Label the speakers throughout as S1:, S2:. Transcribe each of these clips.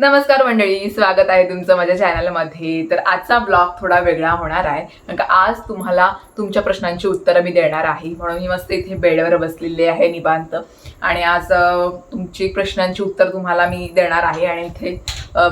S1: नमस्कार मंडळी स्वागत आहे तुमचं माझ्या चॅनलमध्ये तर आजचा ब्लॉग थोडा वेगळा होणार आहे. कारण का आज तुम्हाला तुमच्या प्रश्नांची उत्तरं मी देणार आहे. म्हणून मी मस्त इथे बेडवर बसलेली आहे निवांत. आणि आज तुमची प्रश्नांची उत्तर तुम्हाला मी देणार आहे. आणि इथे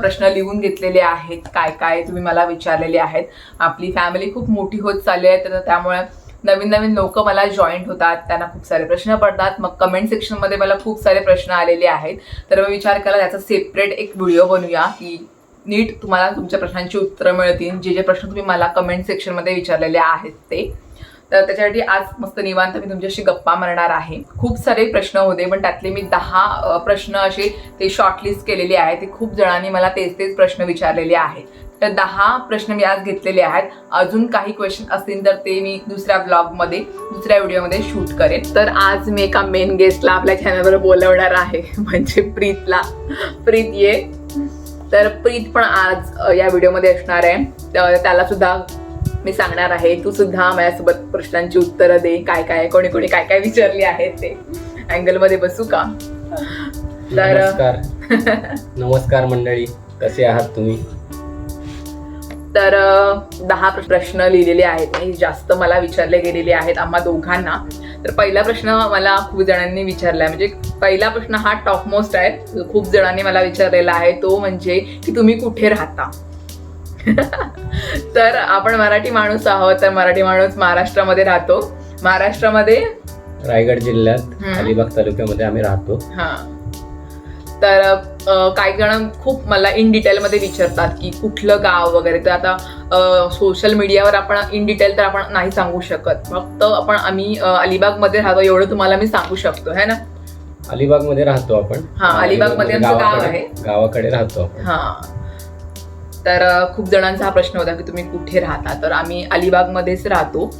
S1: प्रश्न लिहून घेतलेले आहेत. काय काय तुम्ही मला विचारलेले आहेत. आपली फॅमिली खूप मोठी होत चालली आहे. तर त्यामुळे नवीन नवीन लोक मला जॉईंट होतात त्यांना खूप सारे प्रश्न पडतात. मग कमेंट सेक्शनमध्ये मला खूप सारे प्रश्न आलेले आहेत. तर मी विचार केला त्याचा सेपरेट एक व्हिडिओ बनवूया की नीट तुम्हाला तुमच्या प्रश्नांची उत्तरं मिळतील. जे जे प्रश्न तुम्ही मला कमेंट सेक्शनमध्ये विचारलेले आहेत ते. तर त्याच्यासाठी आज मस्त निवांत मी तुमच्याशी गप्पा मारणार आहे. खूप सारे प्रश्न होते पण त्यातले मी दहा प्रश्न असे ते शॉर्टलिस्ट केलेले आहेत. ते खूप जणांनी मला तेच तेच प्रश्न विचारलेले आहेत. तर दहा प्रश्न मी आज घेतलेले आहेत. अजून काही क्वेश्चन असतील तर ते मी दुसऱ्या ब्लॉगमध्ये दुसऱ्या व्हिडिओमध्ये शूट करेन. तर आज मी एका मेन गेस्टला आपल्या चॅनलवर बोलवणार आहे. म्हणजे प्रीतला. प्रीत ये. तर प्रीत पण आज या व्हिडिओमध्ये असणार आहे. तर त्याला सुद्धा मी सांगणार आहे. तू सुद्धा माझ्यासोबत प्रश्नांची उत्तरं दे. काय काय कोणी कोणी काय काय विचारली आहेत ते. अँगलमध्ये बसू का? तर
S2: नमस्कार. नमस्कार मंडळी. कसे आहात तुम्ही?
S1: तर दहा प्रश्न लिहिलेले आहेत. आणि जास्त मला विचारले गेलेले आहेत आम्हा दोघांना. तर पहिला प्रश्न मला खूप जणांनी विचारला आहे म्हणजे पहिला प्रश्न हा टॉप मोस्ट आहे. खूप जणांनी मला विचारलेला आहे. तो म्हणजे की तुम्ही कुठे राहता? तर आपण मराठी माणूस आहोत. तर मराठी माणूस महाराष्ट्रामध्ये राहतो. महाराष्ट्रामध्ये
S2: रायगड जिल्ह्यात. अलिबाग तालुक्यामध्ये आम्ही राहतो.
S1: हा. तर काही जण खूप मला इन डिटेलमध्ये विचारतात की कुठलं गाव वगैरे. तर आता सोशल मीडियावर आपण इन डिटेल तर आपण नाही सांगू शकत. फक्त आपण आम्ही अलिबागमध्ये राहतो एवढं तुम्हाला मी सांगू शकतो है ना?
S2: अलिबागमध्ये राहतो आपण.
S1: हा, अलिबागमध्ये आमचं गाव आहे.
S2: गावाकडे राहतो
S1: हा. तर खूप जणांचा हा प्रश्न होता की तुम्ही कुठे राहता? तर आम्ही अलिबागमध्येच राहतो.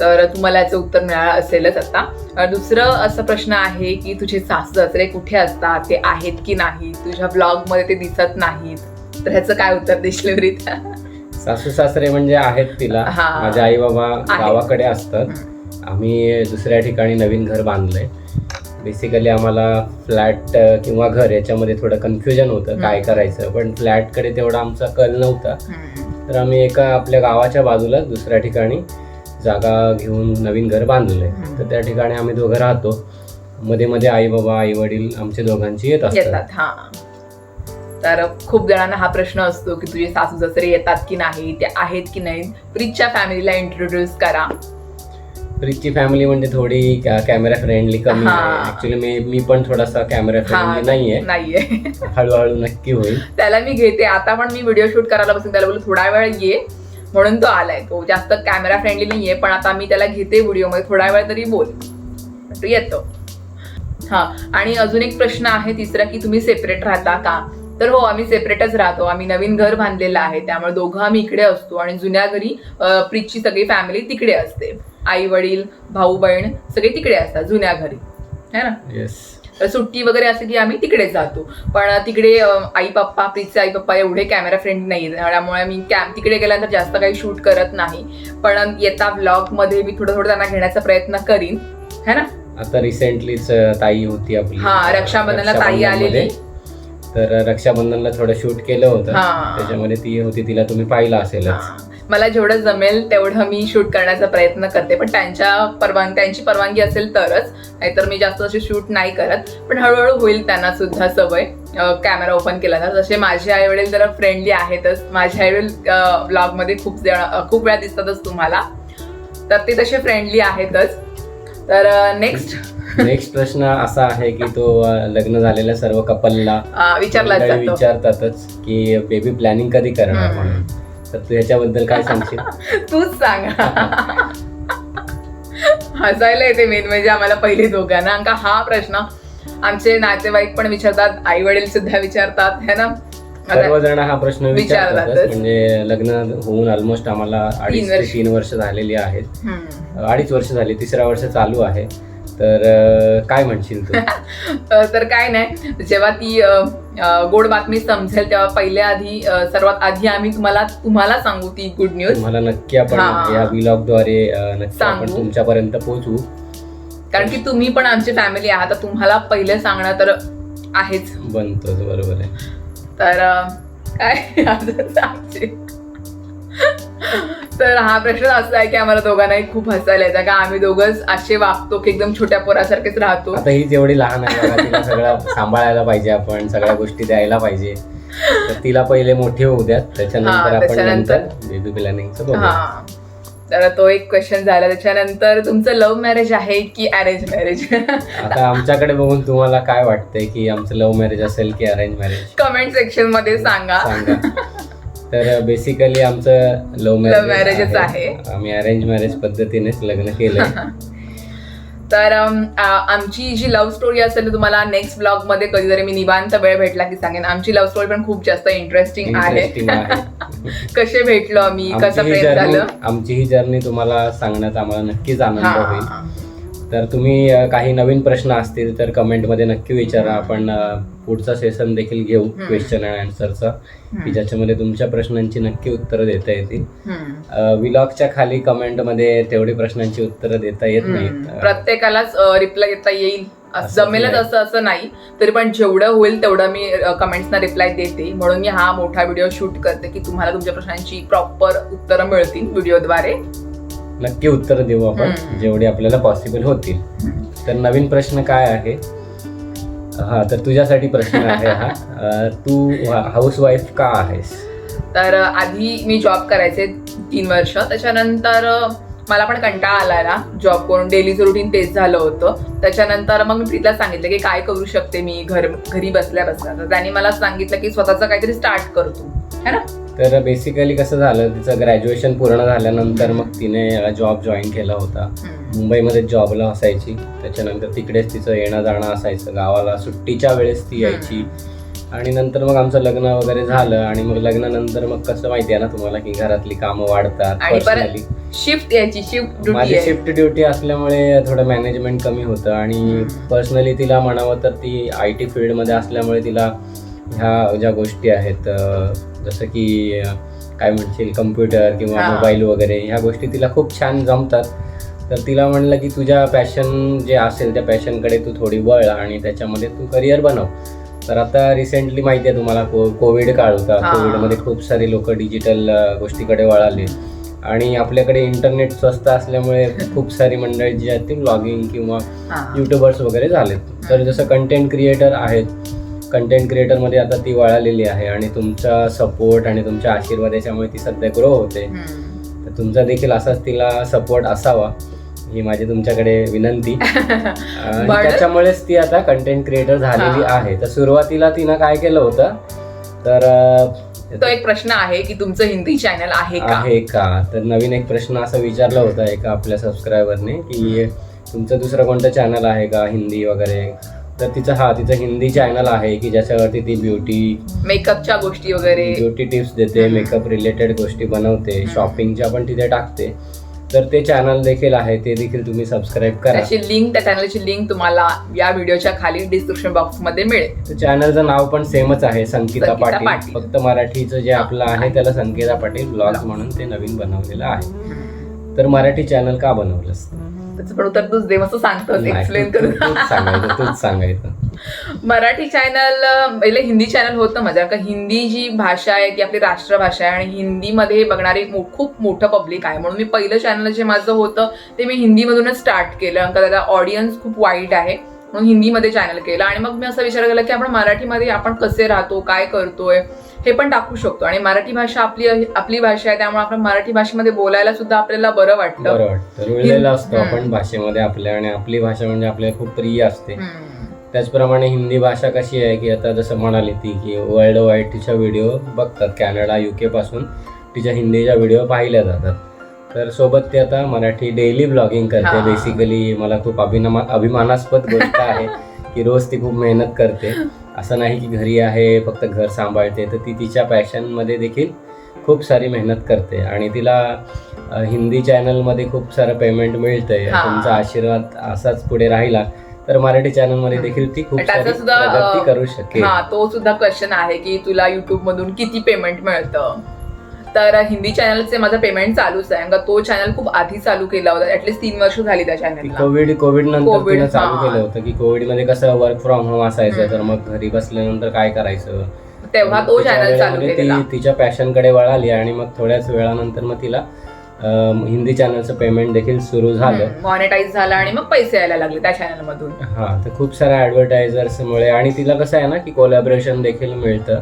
S1: तर तुम्हाला याचं उत्तर मिळालं असेलच आता. दुसरं असं प्रश्न आहे की तुझे सासू सासरे कुठे असतात? ते आहेत की नाही तुझ्या ब्लॉगमध्ये ते दिसत नाहीत. तर ह्याचं काय उत्तर देशील प्रीत
S2: सासू सासरे म्हणजे आहेत तिला.
S1: हा.
S2: माझे आई बाबा. गावाकडे असतात. आम्ही दुसऱ्या ठिकाणी नवीन घर बांधलंय. बेसिकली आम्हाला फ्लॅट किंवा घर याच्यामध्ये थोडं कन्फ्युजन होतं काय. करायचं? पण फ्लॅटकडे तेवढा आमचा कल नव्हता. तर आम्ही एका आपल्या गावाच्या बाजूला दुसऱ्या ठिकाणी जागा घेऊन नवीन घर बांधलंय
S1: हम्म.
S2: तर त्या ठिकाणी आम्ही दोघं राहतो. मध्ये मध्ये आई बाबा आई वडील आमच्या दोघांची येत असतात
S1: येतात हा. तर खूप जणांना हा प्रश्न असतो की तुझे सासू सासरे येतात की नाही ते आहेत की नाही? प्रीतच्या फॅमिलीला इंट्रोड्यूस करा.
S2: प्रीतची फॅमिली म्हणजे थोडी कॅमेरा फ्रेंडली कमी. आहे. ऍक्च्युली मी मी पण थोडासा कॅमेरा फ्रेंडली नाहीये.
S1: नाहीये.
S2: हळूहळू नक्की होईल.
S1: त्याला मी घेते. आता पण मी व्हिडिओ शूट करायला बसून त्याला बोलू थोडा वेळ ये. म्हणून तो आलाय तो. जास्त कॅमेरा फ्रेंडली नाहीये पण आता मी त्याला घेते व्हिडिओमध्ये थोडा वेळ तरी बोल. तो येतो. हा आणि अजून एक प्रश्न आहे तिसरा की तुम्ही सेपरेट राहता का? तर हो आम्ही सेपरेटच राहतो. आम्ही नवीन घर बांधलेलं आहे. त्यामुळे दोघं आम्ही इकडे असतो. आणि जुन्या घरी प्रीतची सगळी फॅमिली तिकडे असते. आई वडील भाऊ बहीण सगळे तिकडे असतात जुन्या घरी. है ना?
S2: Yes
S1: yes. सुट्टी वगैरे असली की आम्ही तिकडेच जातो पण तिकडे आई पप्पा प्रीतचे आई पप्पा एवढे कॅमेरा फ्रेंड नाही त्यामुळे मी कॅम तिकडे गेल्यानंतर जास्त काही शूट करत नाही पण येता ब्लॉगमध्ये मी थोडं थोडं त्यांना घेण्याचा प्रयत्न करीन है ना
S2: आता रिसेंटलीच ताई होती आपली
S1: हा, रक्षाबंधनला ताई. आलेली.
S2: तर रक्षाबंधनला थोडं शूट केलं होतं. त्याच्यामध्ये ती होती तिला तुम्ही पाहिलं असेलच.
S1: मला जेवढं जमेल तेवढं मी शूट करण्याचा प्रयत्न करते. पण त्यांच्या परवानगी त्यांची परवानगी असेल तरच. नाहीतर मी जास्त असे शूट नाही करत. पण हळूहळू होईल त्यांना सुद्धा सवय. कॅमेरा ओपन केला तर. जसे माझे आई वडील जरा फ्रेंडली आहेतच. माझे आई वडील ब्लॉगमध्ये खूप जण खूप वेळा दिसतातच तुम्हाला. तर ते तसे फ्रेंडली आहेतच. तर नेक्स्ट
S2: नेक्स्ट प्रश्न असा आहे की तो लग्न झालेल्या सर्व कपलला
S1: विचारला
S2: विचारतातच की बेबी प्लॅनिंग कधी करणार. म्हणून. तर तू ह्याच्याबद्दल काय सांगशील?
S1: तूच सांग. हसायला येते मेन म्हणजे आम्हाला पहिले दोघांना. का हा प्रश्न आमचे नातेवाईक पण विचारतात आई वडील सुद्धा विचारतात है ना?
S2: सर्वजण हा प्रश्न विचारतातच.
S1: विचारतातच.
S2: म्हणजे लग्न होऊन ऑलमोस्ट आम्हाला अडीच ते
S1: वर्ष.
S2: तीन वर्ष झालेली आहेत. अडीच वर्ष झाली तिसरा वर्ष चालू आहे. तर काय म्हणशील तू?
S1: तर काय नाही. जेव्हा ती गोड बातमी समजेल तेव्हा पहिल्या आधी सर्वात आधी आम्ही तुम्हाला तुम्हाला सांगू ती गुड न्यूज
S2: तुम्हाला नक्की आपण
S1: हा.
S2: या ब्लॉगद्वारे अं, नक्की आपण
S1: सांगू.
S2: तुमच्यापर्यंत पोहोचवू
S1: कारण की तुम्ही पण आमची फॅमिली आहात तर तुम्हाला पहिले सांगणं तर आहेच
S2: बनतोच बरोबर आहे
S1: तर अं, काय आता सांगते. तर हा प्रश्न असा आहे की आम्हाला दोघांनाही खूप हसायला येतं का आम्ही दोघंच असे वागतो की एकदम छोट्या पोरासारखेच राहतो.
S2: आता ही जेवढी लहान आहे बघा, तिला सगळं सांभाळायला पाहिजे आपण सगळ्या गोष्टी द्यायला पाहिजे. तर तिला पहिले मोठी होऊ द्यात त्याच्यानंतर
S1: हा,
S2: आपण
S1: त्याच्यानंतर-
S2: नंतर बेबी प्लॅनिंगचं बघू
S1: हा. तर तो एक क्वेश्चन झाला त्याच्यानंतर तुमचं लव्ह मॅरेज आहे की अरेंज मॅरेज
S2: आता आमच्याकडे बघून तुम्हाला काय वाटतंय की आमचं लव्ह मॅरेज असेल की अरेंज मॅरेज
S1: कमेंट सेक्शनमध्ये सांगा.
S2: सांगा. तर बेसिकली आमचं लव्ह
S1: Love marriage च आहे.
S2: आम्ही अरेंज मॅरेज पद्धतीनेच लग्न केलंय.
S1: तर आमची जी लव्ह स्टोरी असेल तर तुम्हाला नेक्स्ट ब्लॉगमध्ये कधीतरी मी निवांत वेळ भेटला की सांगेन. आमची लव्ह स्टोरी पण खूप जास्त इंटरेस्टिंग आहे. कसे भेटलो आम्ही? कसं प्रेम झालं?
S2: आमची ही जर्नी तुम्हाला सांगण्यात आम्हाला नक्कीच आनंद होईल. तर तुम्ही काही नवीन प्रश्न असतील तर कमेंटमध्ये नक्की विचारा. आपण पुढचा सेशन देखील घेऊ क्वेश्चन अँड आन्सरचा की ज्याच्यामध्ये तुमच्या प्रश्नांची नक्की उत्तरं देता येतील. विलॉगच्या खाली कमेंटमध्ये तेवढी प्रश्नांची उत्तरं देता येत. नाहीत.
S1: प्रत्येकालाच रिप्लाय देता येईल. जमेलच. असं असं नाही. तरी पण जेवढं होईल तेवढं मी कमेंट्सना रिप्लाय देते. म्हणून मी हा मोठा व्हिडिओ शूट करते की तुम्हाला तुमच्या प्रश्नांची प्रॉपर उत्तरं मिळतील व्हिडिओद्वारे
S2: नक्की उत्तर देऊ आपण. जेवढी आपल्याला पॉसिबल होतील. तर नवीन प्रश्न काय आहे? हा तर तुझ्यासाठी प्रश्न आहे हा. तू हाऊस वाईफ का आहेस?
S1: तर आधी मी जॉब करायचे तीन वर्ष. त्याच्यानंतर मला पण कंटाळा आला ना जॉब करून. डेलीचं रुटीन तेच झालं होतं. त्याच्यानंतर मग मी प्रीतला सांगितलं की काय करू शकते मी? घर घरी बसल्या बसल्या. तर त्यांनी मला सांगितलं की स्वतःचं काहीतरी स्टार्ट कर तू. है ना?
S2: तर बेसिकली कसं झालं तिचं ग्रॅज्युएशन पूर्ण झाल्यानंतर मग तिने जॉब जॉईन केला होता. मुंबईमध्ये जॉबला असायची. त्याच्यानंतर तिकडेच तिचं येणं जाणं असायचं. गावाला सुट्टीच्या वेळेस ती यायची. आणि नंतर मग आमचं लग्न वगैरे झालं. आणि मग लग्नानंतर मग कसं माहिती आहे ना तुम्हाला की घरातली कामं वाढतात
S1: शिफ्ट यायची शिफ्ट
S2: माझी शिफ्ट ड्युटी असल्यामुळे थोडं मॅनेजमेंट कमी होतं. आणि पर्सनली तिला म्हणावं तर ती आय टी फील्डमध्ये असल्यामुळे तिला ह्या ज्या गोष्टी आहेत जसं की काय म्हणशील कम्प्युटर किंवा. मोबाईल वगैरे ह्या गोष्टी तिला खूप छान जमतात तर तिला म्हणलं की तुझ्या पॅशन जे असेल त्या पॅशनकडे तू थोडी वळ आणि त्याच्यामध्ये तू करिअर बनव तर आता रिसेंटली माहिती आहे तुम्हाला को कोविड काळ होता. कोविडमध्ये खूप सारी लोक डिजिटल गोष्टीकडे वळाले आणि आपल्याकडे इंटरनेट स्वस्त असल्यामुळे खूप सारी मंडळी जी आहेत ती ब्लॉगिंग किंवा. युट्यूबर्स वगैरे झालेत तर जसं कंटेंट क्रिएटर आहेत कंटेंट क्रिएटरमध्ये आता ती वळालेली आहे आणि तुमचा सपोर्ट आणि तुमच्या आशीर्वाद याच्यामुळे ती सध्या ग्रो होते. तर तुमचा देखील असाच तिला सपोर्ट असावा ही माझी तुमच्याकडे विनंती. त्याच्यामुळेच ती आता कंटेंट क्रिएटर झालेली. आहे. तर सुरुवातीला तिनं काय केलं होतं? तर
S1: तो एक प्रश्न आहे की तुमचं हिंदी चॅनल आहे का?
S2: आहे का? तर नवीन एक प्रश्न असा विचारला होता एका आपल्या सबस्क्रायबरने की तुमचं दुसरं कोणतं चॅनल आहे का? हिंदी वगैरे. तर तिचं हा तिचं हिंदी चॅनल आहे की ज्याच्यावरती ती ब्युटी
S1: मेकअपच्या गोष्टी वगैरे.
S2: ब्युटी टिप्स देते. मेकअप रिलेटेड गोष्टी बनवते. शॉपिंगच्या पण तिथे टाकते. तर ते चॅनल देखील आहे ते देखील तुम्ही सबस्क्राईब करा.
S1: त्याची लिंक त्या चॅनलची लिंक तुम्हाला या व्हिडिओच्या खाली डिस्क्रिप्शन बॉक्समध्ये मिळेल.
S2: तर चॅनलचं नाव पण सेमच आहे संगीता
S1: संगीता
S2: पाटील.
S1: पाटील.
S2: फक्त मराठीचं जे आपलं आहे त्याला संगीता पाटील ब्लॉग म्हणून ते नवीन बनवलेलं आहे. तर मराठी चॅनल का बनवलंस?
S1: त्याचं पण उत्तर तूच दे मस्त सांगतोस
S2: नाही,
S1: एक्सप्लेन करून.
S2: तूच सांगायचं
S1: मराठी चॅनल पहिले हिंदी चॅनल होतं माझ्या. कारण हिंदी जी भाषा आहे ती आपली राष्ट्रभाषा आहे. आणि हिंदीमध्ये बघणारी खूप मोठं पब्लिक आहे. म्हणून मी पहिलं चॅनल जे माझं होतं ते मी हिंदीमधूनच स्टार्ट केलं. कारण का त्याचा ऑडियन्स खूप वाईट आहे. म्हणून हिंदीमध्ये चॅनल केलं. आणि मग मी असा विचार केला की आपण मराठीमध्ये आपण कसे राहतो काय करतोय? हे पण टाकू शकतो. आणि मराठी भाषा आपली आपली भाषा आहे त्यामुळे आपण मराठी भाषेमध्ये बोलायला सुद्धा आपल्याला बरं वाटतं.
S2: बरं वाटतं. रुळलेलं असतो. आपण भाषेमध्ये आपल्या आणि आपली भाषा म्हणजे आपल्याला खूप प्रिय असते. त्याचप्रमाणे हिंदी भाषा कशी आहे की आता जसं म्हणाली ती की वर्ल्ड वाईड तिच्या व्हिडिओ बघतात. कॅनडा युके पासून तिच्या हिंदीच्या व्हिडिओ पाहिल्या जातात. तर सोबत ती आता मराठी डेली ब्लॉगिंग करते. बेसिकली मला खूप अभिनमा अभिमानास्पद गोष्ट आहे की रोज ती खूप मेहनत करते. असं नाही की घरी आहे फक्त घर सांभाळते तर ती तिच्या पॅशनमध्ये देखील खूप सारी मेहनत करते. आणि तिला हिंदी चॅनलमध्ये खूप सारं पेमेंट मिळतंय. तुमचा आशीर्वाद असाच पुढे राहिला तर मराठी चॅनलमध्ये देखील ती खूप
S1: सुद्धा,
S2: करू शकेल.
S1: हा तो सुद्धा क्वेश्चन आहे की तुला युट्यूब मधून किती पेमेंट मिळतं? तर हिंदी चॅनलचे माझं पेमेंट चालूच आहे. कारण का तो चॅनल खूप आधी चालू केला होता. ऍटलीस्ट तीन वर्ष झाली त्या
S2: की
S1: चॅनलला
S2: कोविड कोविड नंतर तिनं चालू
S1: हा.
S2: केलं होतं की कोविडमध्ये कसं वर्क फ्रॉम होम असायचं. तर मग घरी बसल्यानंतर काय करायचं?
S1: तेव्हा तो चॅनल चालू
S2: वेळेमध्ये
S1: केलेला.
S2: ती तिच्या पॅशनकडे वळाली आणि मग थोड्याच वेळानंतर मग तिला अं, हिंदी चॅनलचं पेमेंट देखील सुरू झालं.
S1: मॉनिटाईज झाला आणि मग पैसे यायला लागले त्या चॅनल मधून.
S2: हा तर खूप साऱ्या ॲडव्हर्टायझर्समुळे आणि तिला कसं आहे ना की कोलॅबरेशन देखील मिळतं.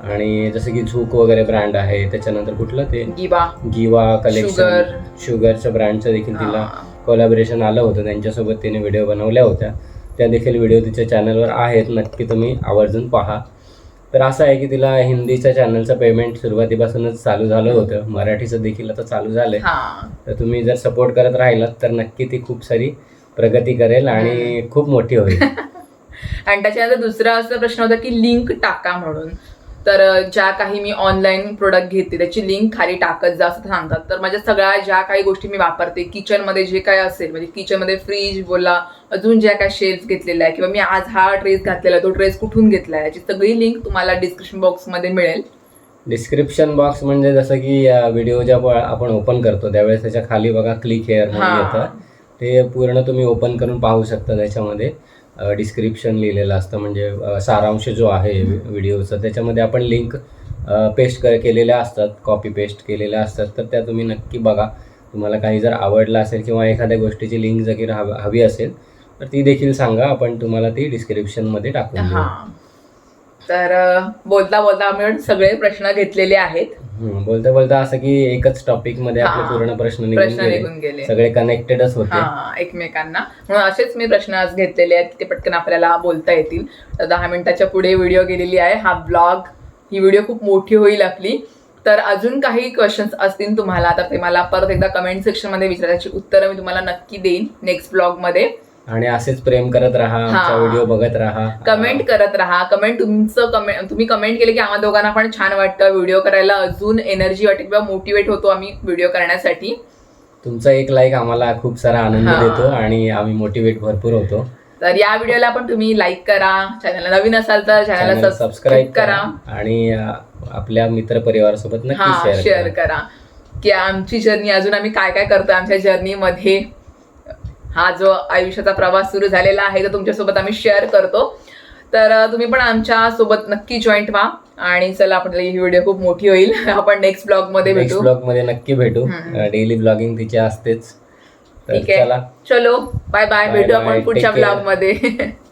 S2: आणि जसं की झूक वगैरे ब्रँड आहे त्याच्यानंतर कुठलं ते?
S1: गिबा
S2: गिवा कलेक्शन
S1: शुगर
S2: शुगरच्या ब्रँडचं देखील तिला. कोलॅबरेशन आलं होतं. त्यांच्यासोबत तिने व्हिडिओ बनवल्या होत्या. त्या देखील व्हिडिओ तिच्या चॅनलवर आहेत. नक्की तुम्ही आवर्जून पहा. तर असं आहे की तिला हिंदीच्या चॅनलचं पेमेंट सुरुवातीपासूनच चालू झालं होतं. मराठीचं देखील आता चालू झालंय.
S1: हा.
S2: तर तुम्ही जर सपोर्ट करत राहिलात तर नक्की ती खूप सारी प्रगती करेल आणि खूप मोठी होईल.
S1: आणि त्याच्यानंतर दुसरा असा प्रश्न होता की लिंक टाका म्हणून. तर ज्या काही मी ऑनलाईन प्रोडक्ट घेते त्याची लिंक खाली टाकत जा असं सांगतात. तर माझ्या सगळ्या ज्या काही गोष्टी मी वापरते किचनमध्ये जे काय असेल म्हणजे किचनमध्ये फ्रीज बोला अजून ज्या काही शेल्स घेतलेल्या आहे किंवा मी आज हा ड्रेस घातलेला आहे, तो ड्रेस कुठून घेतला आहे याची सगळी लिंक तुम्हाला डिस्क्रिप्शन बॉक्समध्ये मिळेल.
S2: डिस्क्रिप्शन बॉक्स म्हणजे जसं की व्हिडिओ जेव्हा आपण ओपन करतो त्यावेळेस त्याच्याखाली बघा क्लिक हेअर. येतं. ते पूर्ण तुम्ही ओपन करून पाहू शकता त्याच्यामध्ये. डिस्क्रिप्शन लिहिलेलं असतं. म्हणजे सारांश जो आहे व्हिडिओचा त्याच्यामध्ये आपण लिंक पेस्ट कर केलेल्या असतात. कॉपी पेस्ट केलेल्या असतात. तर त्या तुम्ही नक्की बघा. तुम्हाला काही जर आवडलं असेल किंवा एखाद्या गोष्टीची लिंक जर हवी असेल तर ती देखील सांगा. आपण तुम्हाला ती डिस्क्रिप्शनमध्ये टाकून
S1: तर बोलता बोलता आम्ही सगळे प्रश्न घेतलेले आहेत.
S2: बोलता बोलता असं की एकच टॉपिकमध्ये आपले. पूर्ण प्रश्न निघून गेले. सगळे कनेक्टेडच होते.
S1: एकमेकांना. म्हणून असेच मी प्रश्न आज घेतलेले आहेत ते पटकन आपल्याला बोलता येतील. तर दहा मिनिटाच्या पुढे व्हिडिओ गेलेली आहे. हा ब्लॉग ही व्हिडिओ खूप मोठी होईल आपली. तर अजून काही क्वेश्चन्स असतील तुम्हाला तर ते मला परत एकदा कमेंट सेक्शनमध्ये विचारायची उत्तरं मी तुम्हाला नक्की देईन नेक्स्ट ब्लॉगमध्ये
S2: आणि असेच प्रेम करत राहा आमचा. व्हिडिओ बघत राहा.
S1: कमेंट करत राहा. कमेंट तुमचं कमेंट तुम्ही कमेंट केले की आम्हा दोघांना पण छान वाटतं. व्हिडिओ करायला अजून एनर्जी वाटते किंवा मोटिवेट होतो आम्ही व्हिडिओ करण्यासाठी.
S2: तुमचा एक लाईक आम्हाला खूप सारा आनंद. देतो आणि आम्ही मोटिवेट भरपूर होतो.
S1: तर या व्हिडिओला पण तुम्ही लाईक करा. चॅनलला नवीन असाल तर चॅनलला
S2: चॅनल
S1: सबस्क्राईब करा
S2: आणि आपल्या मित्र परिवारासोबत नक्की
S1: शेअर
S2: करा.
S1: की आमची जर्नी अजून आम्ही काय काय करतो आमच्या जर्नीमध्ये हा जो आयुष्याचा प्रवास सुरू झालेला आहे तो तुमच्यासोबत आम्ही शेअर करतो. तर तुम्ही पण आमच्यासोबत नक्की जॉईंट व्हा. आणि चला आपण ही व्हिडिओ खूप मोठी होईल. आपण नेक्स्ट
S2: ब्लॉगमध्ये
S1: भेटू.
S2: ब्लॉगमध्ये नक्की भेटू. डेली ब्लॉगिंग तिची असतेच.
S1: ठीक आहे.
S2: चला.
S1: बाय बाय भेटू. आपण पुढच्या. ब्लॉगमध्ये.